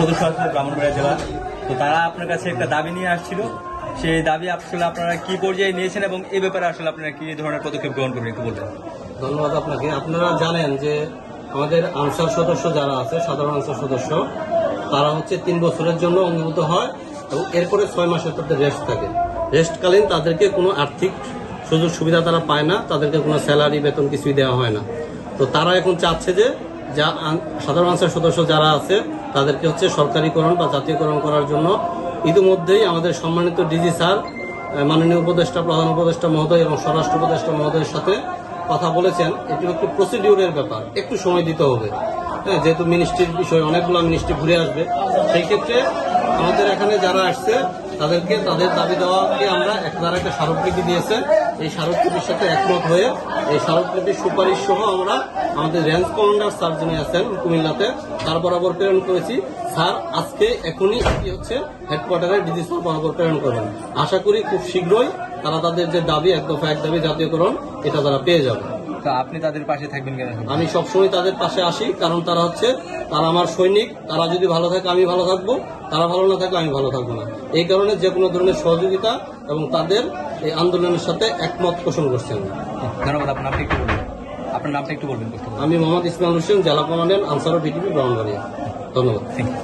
সদস্য আছে ব্রাহ্মণবাড়িয়া জেলা। তো তারা আপনার কাছে একটা দাবি নিয়ে আসছিল। সেই দাবি আসলে আপনারা কি পর্যায়ে নিয়েছেন এবং এই ব্যাপারে আসলে আপনারা কি ধরনের পদক্ষেপ গ্রহণ করবেন একটু বলবেন। ধন্যবাদ আপনাকে। আপনারা জানেন যে আমাদের আনসার সদস্য যারা আছে, সাধারণ আনসার সদস্য, তারা হচ্ছে তিন বছরের জন্য অঙ্গীভূত হয় এবং এরপরে ছয় মাসের তাদের রেস্ট থাকে। রেস্টকালীন তাদেরকে কোনো আর্থিক সুযোগ সুবিধা তারা পায় না, তাদেরকে কোনো স্যালারি বেতন কিছুই দেওয়া হয় না। তো তারা এখন চাচ্ছে যে যা সাধারণ আনসার সদস্য যারা আছে তাদেরকে হচ্ছে সরকারিকরণ বা জাতীয়করণ করার জন্য। ইতিমধ্যেই আমাদের সম্মানিত ডিজি স্যার মাননীয় উপদেষ্টা, প্রধান উপদেষ্টা মহোদয় এবং স্বরাষ্ট্র উপদেষ্টা মহোদয়ের সাথে কথা বলেছেন। এটি একটু প্রসিডিউরের ব্যাপার, একটু সময় দিতে হবে। হ্যাঁ যেহেতু মিনিস্ট্রির বিষয় অনেকগুলো মিনিস্ট্রি ঘুরে আসবে, সেই ক্ষেত্রে আমাদের এখানে যারা আসছে, তাদেরকে, তাদের দাবি দেওয়াকে আমরা এক একটা স্মারকলিপি দিয়েছে এই স্মারকলিপির সাথে একমত হয়ে এই স্মারকলিপির সুপারিশ সহ আমরা আমাদের রেঞ্জ কমান্ডার স্যার যিনি আছেন কুমিল্লাতে, তার বরাবর প্রেরণ করেছি। স্যার, আজকে এখনই কি হচ্ছে হেডকোয়ার্টারে ডিজি বরাবর প্রেরণ করবেন। আশা করি খুব শীঘ্রই তারা তাদের যে দাবি, এক দফা এক দাবি জাতীয়করণ, এটা তারা পেয়ে যাবে। তো আপনি তাদের পাশে থাকবেন কেন? আমি সবসময় তাদের পাশে আসি কারণ তারা হচ্ছে তারা আমার সৈনিক তারা যদি ভালো থাকে আমি ভালো থাকব তারা ভালো না থাকলে আমি ভালো থাকব না। এই কারণে যে কোনো ধরনের সহযোগিতা এবং তাদের এই আন্দোলনের সাথে একমত পোষণ করছি আমি। ধন্যবাদ আপনার একটু বলবেন আপনার নামটা একটু বলবেন আমি মোহাম্মদ ইসমাইল হোসেন জেলা কমান্ডেন্ট আনসার ও বিটিপি ব্রাহ্মণবাড়িয়া। ধন্যবাদ।